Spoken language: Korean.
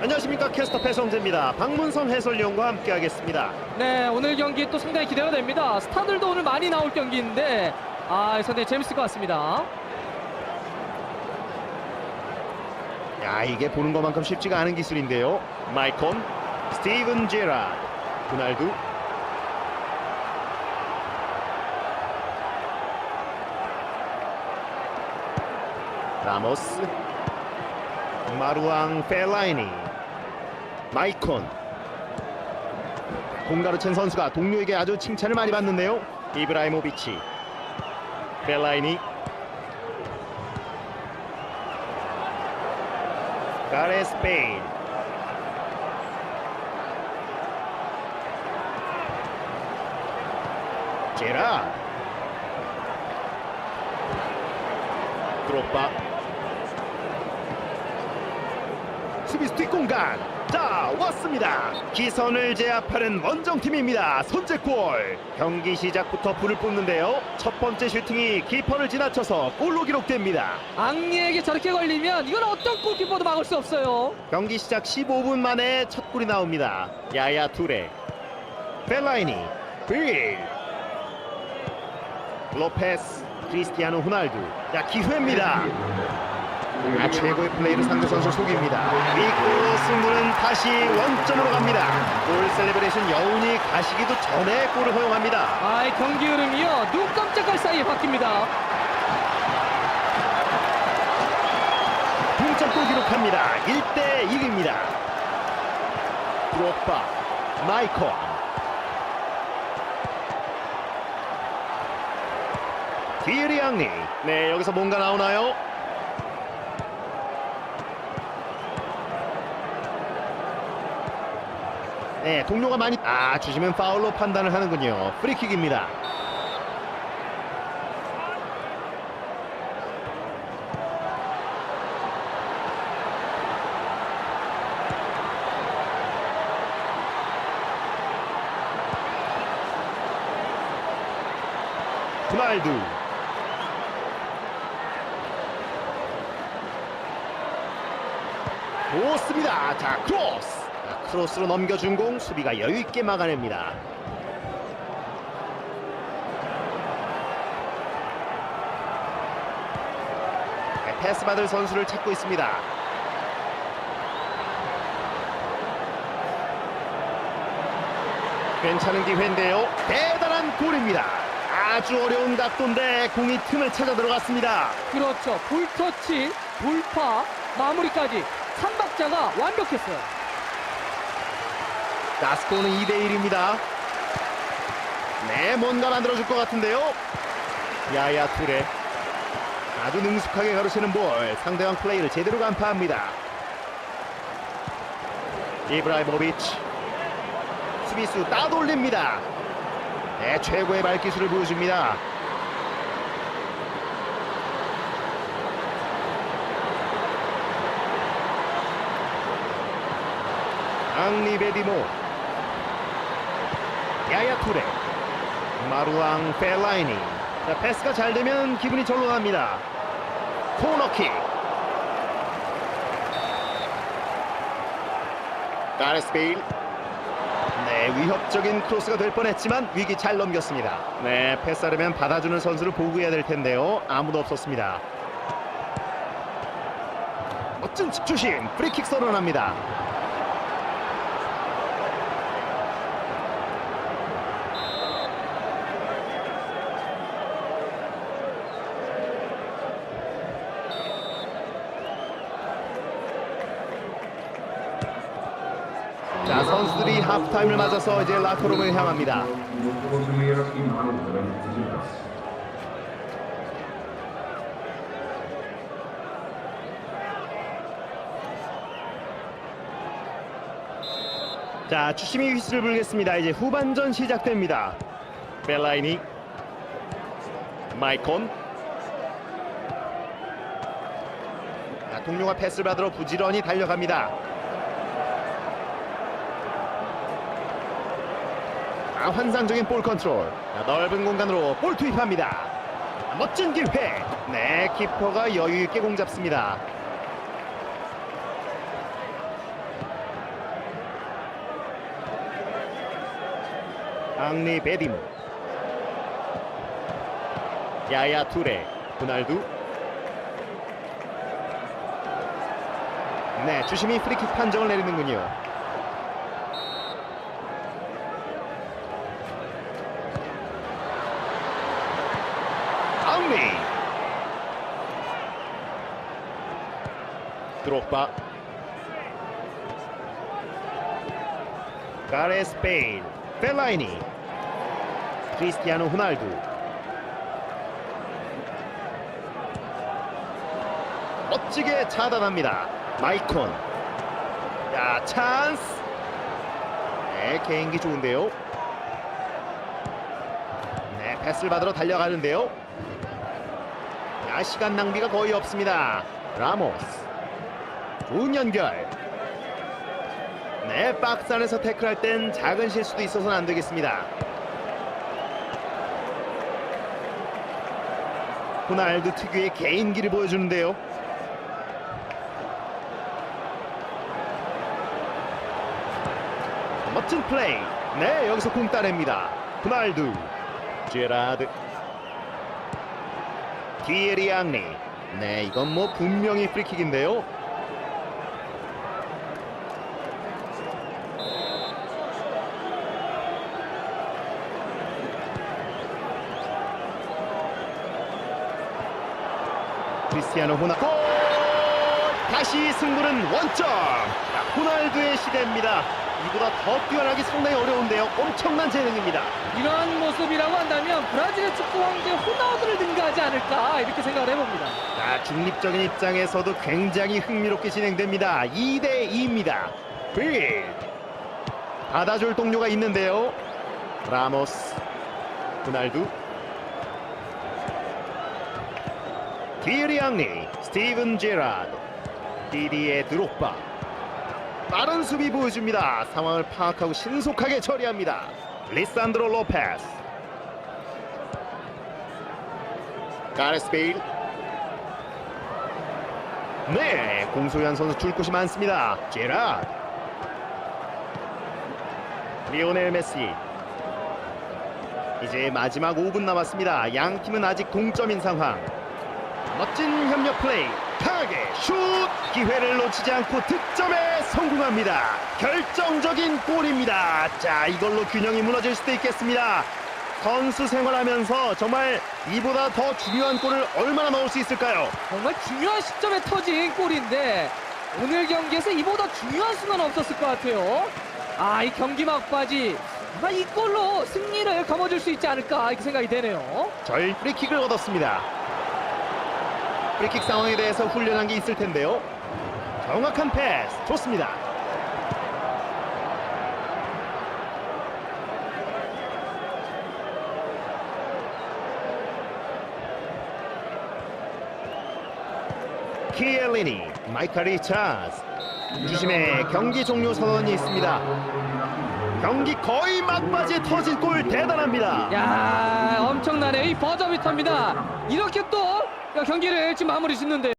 안녕하십니까 캐스터 배성재입니다. 박문성 해설위원과 함께하겠습니다. 네, 오늘 경기 또 상당히 기대가 됩니다. 스타들도 오늘 많이 나올 경기인데 아, 상당히 재밌을 것 같습니다. 야 이게 보는 것만큼 쉽지가 않은 기술인데요. 마이콘, 스티븐 제라, 도날두, 라모스, 마루앙 펠라이니, 마이콘. 공가로 챈 선수가 동료에게 아주 칭찬을 많이 받는데요. 이브라이모비치, 펠라이니, 가레스 베일 제라 드롭바. 수비수 뒷공간 자 왔습니다. 기선을 제압하는 원정팀입니다. 선제골. 경기 시작부터 불을 뿜는데요. 첫 번째 슈팅이 키퍼를 지나쳐서 골로 기록됩니다. 앙리에게 저렇게 걸리면 이건 어떤 골키퍼도 막을 수 없어요. 경기 시작 15분 만에 첫 골이 나옵니다. 야야 투레, 벨라이니, 빌, 로페스, 크리스티아노 호날두. 자 기회입니다. 아, 최고의 플레이로 상대 선수 속입니다. 이골로 승부는 다시 원점으로 갑니다. 골 셀레브레이션 여운이 가시기도 전에 골을 허용합니다. 아, 이 경기 흐름이요. 눈 깜짝할 사이에 바뀝니다. 동점골 기록합니다. 1대 1입니다. 드롭바, 마이콘. 디에리 앙리. 네, 여기서 뭔가 나오나요? 네, 동료가 많이 아 주시면 파울로 판단을 하는군요. 프리킥입니다. 호날두. 좋습니다. 자, 크로스. 자, 크로스로 넘겨준 공 수비가 여유 있게 막아냅니다. 네, 패스 받을 선수를 찾고 있습니다. 괜찮은 기회인데요. 대단한 골입니다. 아주 어려운 각도인데 공이 틈을 찾아 들어갔습니다. 그렇죠. 볼터치, 돌파, 마무리까지 삼박자가 완벽했어요. 자, 스코어는 2대 1입니다. 네, 뭔가 만들어줄 것 같은데요. 야야 투레. 아주 능숙하게 가로채는 볼. 상대방 플레이를 제대로 간파합니다. 이브라이모비치. 수비수 따돌립니다. 네, 최고의 발기술을 보여줍니다. 앙리 베디모 야야 투레. 마루앙 펠라이니. 자, 패스가 잘 되면 기분이 절로 납니다. 코너킥. 가레스 베일. 네 위협적인 크로스가 될 뻔했지만 위기 잘 넘겼습니다. 네 패스하려면 받아주는 선수를 보고해야 될 텐데요. 아무도 없었습니다. 멋진 집주심 프리킥 선언합니다 선수들이 하프타임을 맞아서 이제 라커룸을 향합니다. 자 주심이 휘슬을 불겠습니다. 이제 후반전 시작됩니다. 벨라이니, 마이콘. 자, 동료가 패스를 받으러 부지런히 달려갑니다. 환상적인 볼 컨트롤. 자, 넓은 공간으로 볼 투입합니다. 멋진 기회. 네, 키퍼가 여유 있게 공 잡습니다. 앙리 베디모 야야 투레 호날두 네 주심이 프리킥 판정을 내리는군요 드록바. 가레스 베일 펠라이니 크리스티아노 호날두. 멋지게 차단합니다. 마이콘. 야 찬스! 네 개인기 좋은데요? 네 패스를 받으러 달려가는데요? 야 시간 낭비가 거의 없습니다. 라모스 좋은 연결. 네 박스 안에서 태클할 땐 작은 실수도 있어서는 안 되겠습니다. 호날두 특유의 개인기를 보여주는데요. 멋진 플레이. 네 여기서 공 따냅니다. 호날두. 제라드. 디에리 앙리. 네 이건 뭐 분명히 프리킥인데요 크리스티아노 호나 골! 다시 승부는 원점 자, 호날두의 시대입니다 이보다 더 뛰어나기 상당히 어려운데요 엄청난 재능입니다 이런 모습이라고 한다면 브라질의 축구 황제 호나우드를 능가하지 않을까 이렇게 생각을 해봅니다. 자, 중립적인 입장에서도 굉장히 흥미롭게 진행됩니다. 2대 2입니다. 빌 받아줄 동료가 있는데요. 라모스, 호날두, 디에리 앙리, 스티븐 제라드, 디디에 드록바. 빠른 수비 보여줍니다. 상황을 파악하고 신속하게 처리합니다. 리산드로 로페스. 가레스 베일 네, 공소현 선수 줄 곳이 많습니다. 제라드, 리오넬 메시. 이제 마지막 5분 남았습니다. 양 팀은 아직 동점인 상황. 멋진 협력 플레이, 강하게 슛! 기회를 놓치지 않고 득점에 성공합니다. 결정적인 골입니다. 자, 이걸로 균형이 무너질 수도 있겠습니다. 선수 생활하면서 정말 이보다 더 중요한 골을 얼마나 넣을 수 있을까요? 정말 중요한 시점에 터진 골인데 오늘 경기에서 이보다 중요한 순간 없었을 것 같아요. 아, 이 경기 막바지 아마 이 골로 승리를 거머쥘 수 있지 않을까 이렇게 생각이 되네요. 저희 프리킥을 얻었습니다. 프리킥 상황에 대해서 훈련한 게 있을 텐데요. 정확한 패스 좋습니다. 키엘리니, 마이카 리차즈 주심의 경기 종료 선언이 있습니다. 경기 거의 막바지에 터진 골 대단합니다. 야, 엄청나네요. 이 버저비터입니다. 이렇게 또 경기를 지금 마무리 짓는데